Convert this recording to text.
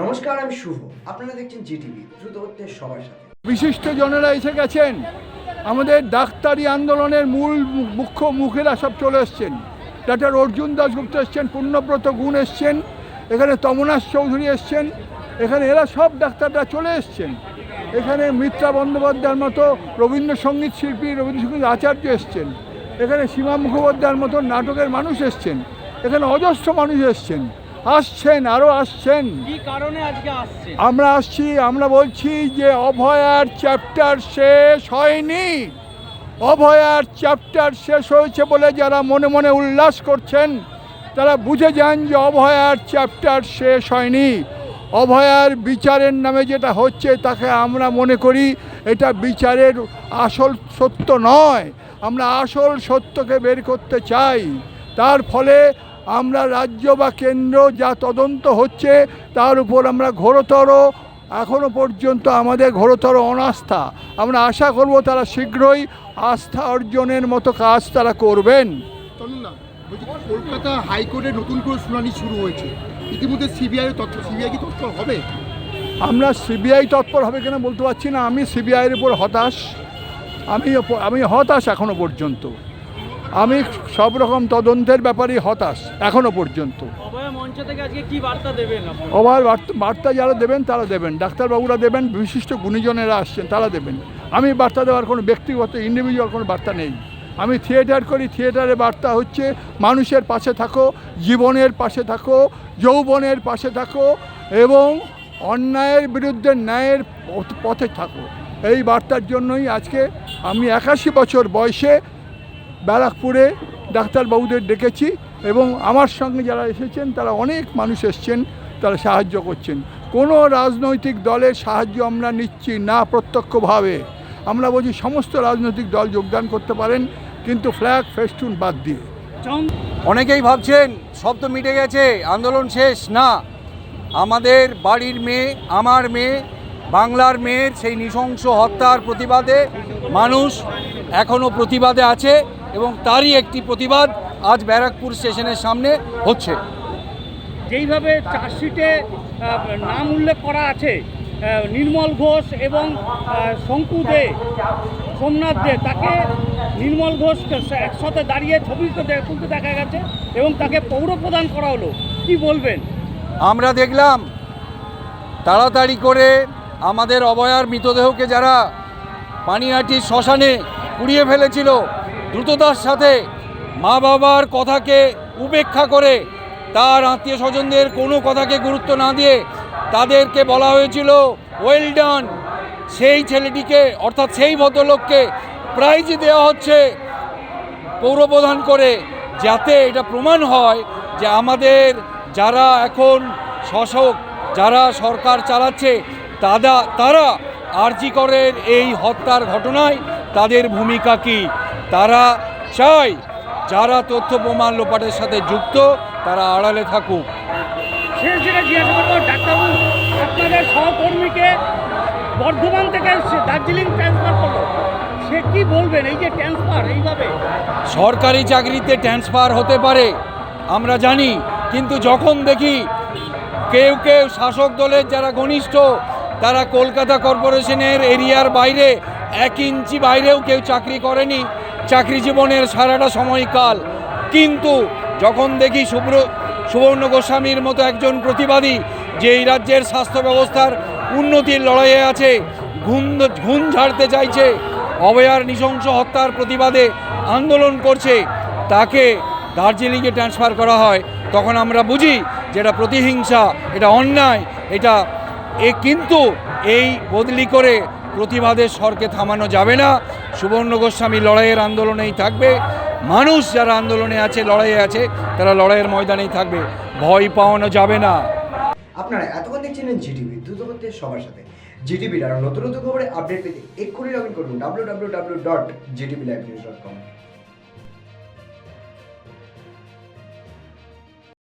নমস্কার, আমি শুভ। আপনারা দেখছেন জিটিভি দ্রুত হচ্ছে সবার সাথে। বিশিষ্ট জনেরা এসে গেছেন। আমাদের ডাক্তারি আন্দোলনের মূল মুখ্য মুখেরা সব চলে এসছেন। ডাক্তার অর্জুন দাসগুপ্ত এসছেন, পূর্ণব্রত গুণ এসছেন, এখানে তমনাশ চৌধুরী এসছেন, এখানে এরা সব ডাক্তাররা চলে এসছেন। এখানে মিত্রা বন্দ্যোপাধ্যায়ের মতো রবীন্দ্রসঙ্গীত শিল্পী, রবীন্দ্রসঙ্গীত আচার্য এসছেন। এখানে সীমা মুখোপাধ্যায়ের মতো নাটকের মানুষ এসছেন। এখানে অজস্র মানুষ এসছেন। আসছেন আরও আসছেন। কি কারণে আজকে আসছে আমরা আসছি আমরা বলছি যে অভয়ার চ্যাপ্টার শেষ হয়নি। অভয়ার চ্যাপ্টার শেষ হয়েছে বলে যারা মনে মনে উল্লাস করছেন তারা বুঝে যান যে অভয়ার চ্যাপ্টার শেষ হয়নি। অভয়ার বিচারের নামে যেটা হচ্ছে তাকে আমরা মনে করি এটা বিচারের আসল সত্য নয়। আমরা আসল সত্যকে বের করতে চাই। তার ফলে আমরা রাজ্য বা কেন্দ্র যা তদন্ত হচ্ছে তার উপর আমরা ঘোরতর এখনও পর্যন্ত আমাদের ঘোরতর অনাস্থা। আমরা আশা করব তারা শীঘ্রই আস্থা অর্জনের মতো কাজ তারা করবেন। কলকাতা হাইকোর্টে নতুন করে শুনানি শুরু হয়েছে। ইতিমধ্যে সিবিআই তথ্য সিবিআই কি তৎপর হবে? আমরা সিবিআই তৎপর হবে কিনা বলতে পারছি না আমি সিবিআইয়ের উপর হতাশ। আমি আমি হতাশ এখনও পর্যন্ত। আমি সব রকম তদন্তের ব্যাপারেই হতাশ এখনও পর্যন্ত। অভয় মঞ্চ থেকে আজকে কি বার্তা দেবেন ওভার বার্তা- বার্তা যারা দেবেন তারা দেবেন। ডাক্তারবাবুরা দেবেন বিশিষ্ট গুণীজনেরা আসছেন তারা দেবেন। আমি বার্তা দেওয়ার কোনো ব্যক্তিগত ইন্ডিভিজুয়াল কোনো বার্তা নেই। আমি থিয়েটার করি থিয়েটারে বার্তা হচ্ছে মানুষের পাশে থাকো জীবনের পাশে থাকো যৌবনের পাশে থাকো এবং অন্যায়ের বিরুদ্ধে ন্যায়ের পথ- পথে থাকো। এই বার্তার জন্যই আজকে আমি একাশি বছর বয়সে ব্যারাকপুরে ডাক্তারবাবুদের ডেকেছি এবং আমার সঙ্গে যারা এসেছেন, তারা অনেক মানুষ এসছেন, তারা সাহায্য করছেন। কোনো রাজনৈতিক দলের সাহায্য আমরা নিচ্ছি না প্রত্যক্ষভাবে। আমরা বলছি সমস্ত রাজনৈতিক দল যোগদান করতে পারেন, কিন্তু ফ্ল্যাগ, ফেস্টুন বাদ দিয়ে। অনেকেই ভাবছেন, সব তো মিটে গেছে, আন্দোলন শেষ। না, আমাদের বাড়ির মেয়ে, আমার মেয়ে, বাংলার মেয়ের সেই নৃশংস হত্যার প্রতিবাদে মানুষ এখনও প্রতিবাদে আছে। এবং তারই একটি প্রতিবাদ আজ ব্যারাকপুর স্টেশনের সামনে হচ্ছে। যেইভাবে চার্জশিটে নাম উল্লেখ করা আছে নির্মল ঘোষ এবং শঙ্কু দে সোমনাথ দে তাকে নির্মল ঘোষ একসাথে দাঁড়িয়ে ছবি তুলতে দেখা গেছে এবং তাকে পৌর প্রদান করা হলো। কি বলবেন? আমরা দেখলাম তাড়াতাড়ি করে আমাদের অবয়ার মৃতদেহকে যারা পানিহাটির শ্মশানে কুড়িয়ে ফেলেছিল দ্রুততার সাথে মা বাবার কথাকে উপেক্ষা করে তার আত্মীয় স্বজনদের কোনো কথাকে গুরুত্ব না দিয়ে তাদেরকে বলা হয়েছিল ওয়েল ডান সেই ছেলেটিকে, অর্থাৎ সেই ভদ্রলোককে প্রাইজ দেওয়া হচ্ছে পৌরপ্রধান করে, যাতে এটা প্রমাণ হয় যে আমাদের যারা এখন শাসক, যারা সরকার চালাচ্ছে তারা তারা আরজিকরের এই হত্যার ঘটনায় তাদের ভূমিকা কি? তারা চায় যারা তথ্য প্রমাণ লোপাটের সাথে যুক্ত তারা আড়ালে থাকুক। শেষ যেটা জিজ্ঞাসা করব ডাক্তারবাবু আপনাদের সহকর্মীকে বর্ধমান থেকে দার্জিলিং ট্রান্সফার করল। সে কি বলবেন? এই যে ট্রান্সফার এইভাবে? সরকারি চাকরিতে ট্রান্সফার হতে পারে আমরা জানি কিন্তু যখন দেখি কেউ কেউ শাসক দলের যারা ঘনিষ্ঠ তারা কলকাতা কর্পোরেশনের এরিয়ার বাইরে এক ইঞ্চি বাইরেও কেউ চাকরি করেনি চাকরি জীবনের সারাটা সময়কাল। কিন্তু যখন দেখি শুভ্র সুবর্ণ গোস্বামীর মতো একজন প্রতিবাদী যে এই রাজ্যের স্বাস্থ্য ব্যবস্থার উন্নতির লড়াইয়ে আছে, ঘুম ঘুম ঝাড়তে চাইছে, অভয়ার নৃশংস হত্যার প্রতিবাদে আন্দোলন করছে, তাকে দার্জিলিংয়ে ট্রান্সফার করা হয়। তখন আমরা বুঝি যে এটা প্রতিহিংসা, এটা অন্যায়, এটা এ কিন্তু এই বদলি করে প্রতিবাদের স্বরকে থামানো যাবে না। সুবর্ণ গোস্বামী লড়াইয়ের আন্দোলনেই থাকবে। মানুষ যারা আন্দোলনে আছে, লড়াইয়ে আছে, তারা লড়াইয়ের ময়দানেই থাকবে। ভয় পাওয়ানো যাবে না। আপনারা এতক্ষণ দেখছিলেন জিটিভি, দ্রুত সবার সাথে। জিটিভির আরও নতুন নতুন খবরে আপডেট পেতে এক্ষুনি লগ ইন করুন W W W dot ZTV live news dot com